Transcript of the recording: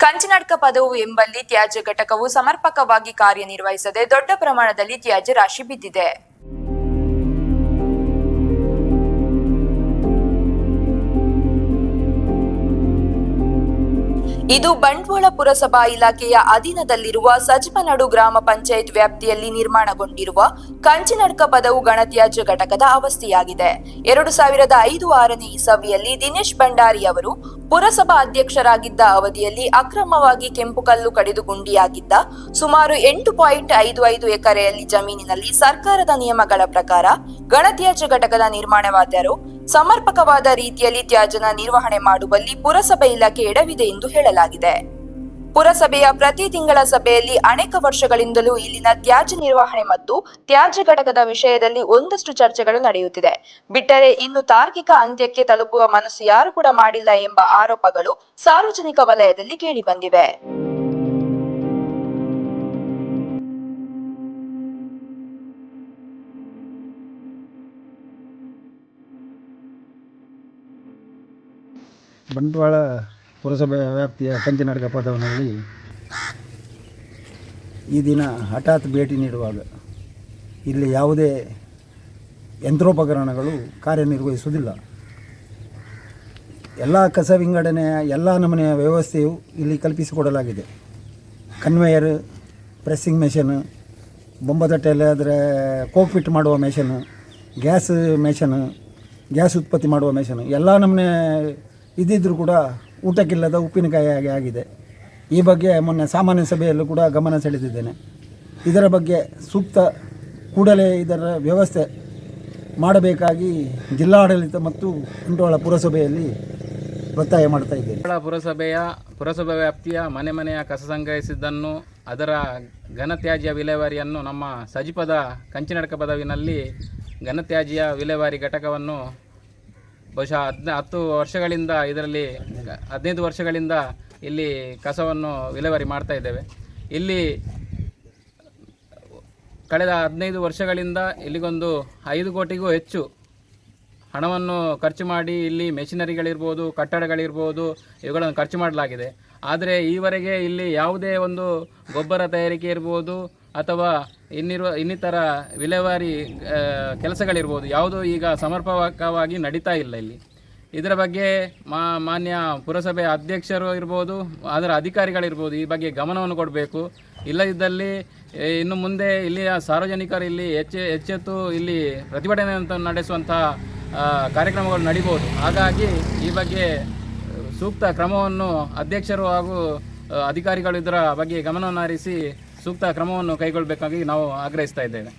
ಕಂಚಿನಡ್ಕ ಪದವು ಎಂಬಲ್ಲಿ ತ್ಯಾಜ್ಯ ಘಟಕವು ಸಮರ್ಪಕವಾಗಿ ಕಾರ್ಯನಿರ್ವಹಿಸದೆ ದೊಡ್ಡ ಪ್ರಮಾಣದಲ್ಲಿ ತ್ಯಾಜ್ಯ ರಾಶಿ ಬಿದ್ದಿದೆ. ಇದು ಬಂಟ್ವಾಳ ಪುರಸಭಾ ಇಲಾಖೆಯ ಅಧೀನದಲ್ಲಿರುವ ಸಜಿಪನಡು ಗ್ರಾಮ ಪಂಚಾಯತ್ ವ್ಯಾಪ್ತಿಯಲ್ಲಿ ನಿರ್ಮಾಣಗೊಂಡಿರುವ ಕಂಚಿನಡ್ಕ ಪದವು ಗಣತ್ಯಾಜ್ಯ ಘಟಕದ ಅವಸ್ಥೆಯಾಗಿದೆ. ಎರಡು ಸಾವಿರದ ಐದು ಆರನೇ ಇಸವಿಯಲ್ಲಿ ದಿನೇಶ್ ಭಂಡಾರಿ ಅವರು ಪುರಸಭಾ ಅಧ್ಯಕ್ಷರಾಗಿದ್ದ ಅವಧಿಯಲ್ಲಿ ಅಕ್ರಮವಾಗಿ ಕೆಂಪು ಕಲ್ಲು ಕಡಿದು ಗುಂಡಿಯಾಗಿದ್ದ ಸುಮಾರು ಎಂಟು ಪಾಯಿಂಟ್ ಐದು ಐದು ಎಕರೆಯಲ್ಲಿ ಜಮೀನಿನಲ್ಲಿ ಸರ್ಕಾರದ ನಿಯಮಗಳ ಪ್ರಕಾರ ಗಣತ್ಯಾಜ್ಯ ಘಟಕದ ನಿರ್ಮಾಣವಾದರೂ ಸಮರ್ಪಕವಾದ ರೀತಿಯಲ್ಲಿ ತ್ಯಾಜ್ಯನ ನಿರ್ವಹಣೆ ಮಾಡುವಲ್ಲಿ ಪುರಸಭೆ ಇಲಾಖೆ ಎಡವಿದೆ ಎಂದು ಹೇಳಲಾಗಿದೆ. ಪುರಸಭೆಯ ಪ್ರತಿ ತಿಂಗಳ ಸಭೆಯಲ್ಲಿ ಅನೇಕ ವರ್ಷಗಳಿಂದಲೂ ಇಲ್ಲಿನ ತ್ಯಾಜ್ಯ ನಿರ್ವಹಣೆ ಮತ್ತು ತ್ಯಾಜ್ಯ ಘಟಕದ ವಿಷಯದಲ್ಲಿ ಒಂದಷ್ಟು ಚರ್ಚೆಗಳು ನಡೆಯುತ್ತಿದೆ. ಬಿಟ್ಟರೆ ಇನ್ನು ತಾರ್ಕಿಕ ಅಂತ್ಯಕ್ಕೆ ತಲುಪುವ ಮನಸ್ಸು ಯಾರು ಕೂಡ ಮಾಡಿಲ್ಲ ಎಂಬ ಆರೋಪಗಳು ಸಾರ್ವಜನಿಕ ವಲಯದಲ್ಲಿ ಕೇಳಿಬಂದಿವೆ ಬಂಟ್ವಾಳ ಪುರಸಭೆ ವ್ಯಾಪ್ತಿಯ ಕಂಚಿನಾಡಕ ಪದವನಲ್ಲಿ ಈ ದಿನ ಹಠಾತ್ ಭೇಟಿ ನೀಡುವಾಗ ಇಲ್ಲಿ ಯಾವುದೇ ಯಂತ್ರೋಪಕರಣಗಳು ಕಾರ್ಯನಿರ್ವಹಿಸುವುದಿಲ್ಲ. ಎಲ್ಲ ಕಸ ವಿಂಗಡಣೆಯ, ಎಲ್ಲ ನಮೂನೆಯ ವ್ಯವಸ್ಥೆಯು ಇಲ್ಲಿ ಕಲ್ಪಿಸಿಕೊಡಲಾಗಿದೆ. ಕನ್ವೇಯರ್, ಪ್ರೆಸ್ಸಿಂಗ್ ಮೆಷನ್, ಬೊಂಬತಟ್ಟೆಯಲ್ಲಿ ಆದರೆ ಫಿಟ್ ಮಾಡುವ ಮೆಷಿನ್, ಗ್ಯಾಸ್ ಮೆಷನ್, ಗ್ಯಾಸ್ ಉತ್ಪತ್ತಿ ಮಾಡುವ ಮೆಷಿನ್, ಎಲ್ಲ ನಮೂನೆ ಇದ್ದಿದ್ದರೂ ಕೂಡ ಊಟಕ್ಕಿಲ್ಲದ ಉಪ್ಪಿನಕಾಯಿಯಾಗಿ ಆಗಿದೆ. ಈ ಬಗ್ಗೆ ಮೊನ್ನೆ ಸಾಮಾನ್ಯ ಸಭೆಯಲ್ಲೂ ಕೂಡ ಗಮನ ಸೆಳೆದಿದ್ದೇನೆ. ಇದರ ಬಗ್ಗೆ ಸೂಕ್ತ ಕೂಡಲೇ ಇದರ ವ್ಯವಸ್ಥೆ ಮಾಡಬೇಕಾಗಿ ಜಿಲ್ಲಾಡಳಿತ ಮತ್ತು ಕುಂಟೋಳ ಪುರಸಭೆಯಲ್ಲಿ ಒತ್ತಾಯ ಮಾಡ್ತಾ ಇದ್ದೇನೆ. ಕುಂಟೋಳ ಪುರಸಭೆಯ ಪುರಸಭೆ ವ್ಯಾಪ್ತಿಯ ಮನೆ ಮನೆಯ ಕಸ ಸಂಗ್ರಹಿಸಿದ್ದನ್ನು ಅದರ ಘನತ್ಯಾಜ್ಯ ವಿಲೇವಾರಿಯನ್ನು ನಮ್ಮ ಸಜಿಪದ ಕಂಚಿನಡಕ ಪದವಿನಲ್ಲಿ ಘನತ್ಯಾಜ್ಯ ವಿಲೇವಾರಿ ಘಟಕವನ್ನು ಬಹುಶಃ ಹದ್ನ ಹತ್ತು ವರ್ಷಗಳಿಂದ ಇದರಲ್ಲಿ, ಹದಿನೈದು ವರ್ಷಗಳಿಂದ ಇಲ್ಲಿ ಕಸವನ್ನು ವಿಲೇವಾರಿ ಮಾಡ್ತಾ ಇದ್ದೇವೆ. ಇಲ್ಲಿ ಕಳೆದ ಹದಿನೈದು ವರ್ಷಗಳಿಂದ ಇಲ್ಲಿಗೊಂದು ಐದು ಕೋಟಿಗೂ ಹೆಚ್ಚು ಹಣವನ್ನು ಖರ್ಚು ಮಾಡಿ ಇಲ್ಲಿ ಮೆಷಿನರಿಗಳಿರ್ಬೋದು, ಕಟ್ಟಡಗಳಿರ್ಬೋದು, ಇವುಗಳನ್ನು ಖರ್ಚು ಮಾಡಲಾಗಿದೆ. ಆದರೆ ಈವರೆಗೆ ಇಲ್ಲಿ ಯಾವುದೇ ಒಂದು ಗೊಬ್ಬರ ತಯಾರಿಕೆ ಇರ್ಬೋದು ಅಥವಾ ಇನ್ನಿರುವ ಇನ್ನಿತರ ವಿಲೇವಾರಿ ಕೆಲಸಗಳಿರ್ಬೋದು. ಯಾವುದೂ ಈಗ ಸಮರ್ಪಕವಾಗಿ ನಡೀತಾ ಇಲ್ಲ ಇಲ್ಲಿ. ಇದರ ಬಗ್ಗೆ ಮಾ, ಮಾನ್ಯ ಪುರಸಭೆ ಅಧ್ಯಕ್ಷರು ಇರ್ಬೋದು, ಅದರ ಅಧಿಕಾರಿಗಳಿರ್ಬೋದು ಈ ಬಗ್ಗೆ ಗಮನವನ್ನು ಕೊಡಬೇಕು. ಇಲ್ಲದಿದ್ದಲ್ಲಿ ಇನ್ನು ಮುಂದೆ ಇಲ್ಲಿಯ ಸಾರ್ವಜನಿಕರು ಇಲ್ಲಿ ಹೆಚ್ಚು ಹೆಚ್ಚೆತ್ತು ಇಲ್ಲಿ ಪ್ರತಿಭಟನೆ ಅಂತ ನಡೆಸುವಂಥ ಕಾರ್ಯಕ್ರಮಗಳು ನಡೀಬೋದು. ಹಾಗಾಗಿ ಈ ಬಗ್ಗೆ ಸೂಕ್ತ ಕ್ರಮವನ್ನು ಅಧ್ಯಕ್ಷರು ಹಾಗೂ ಅಧಿಕಾರಿಗಳು ಇದರ ಬಗ್ಗೆ ಗಮನವನ್ನು ಹರಿಸಿ ಸೂಕ್ತ ಕ್ರಮವನ್ನು ಕೈಗೊಳ್ಳಬೇಕಾಗಿ ನಾವು ಆಗ್ರಹಿಸ್ತಾ ಇದ್ದೇವೆ.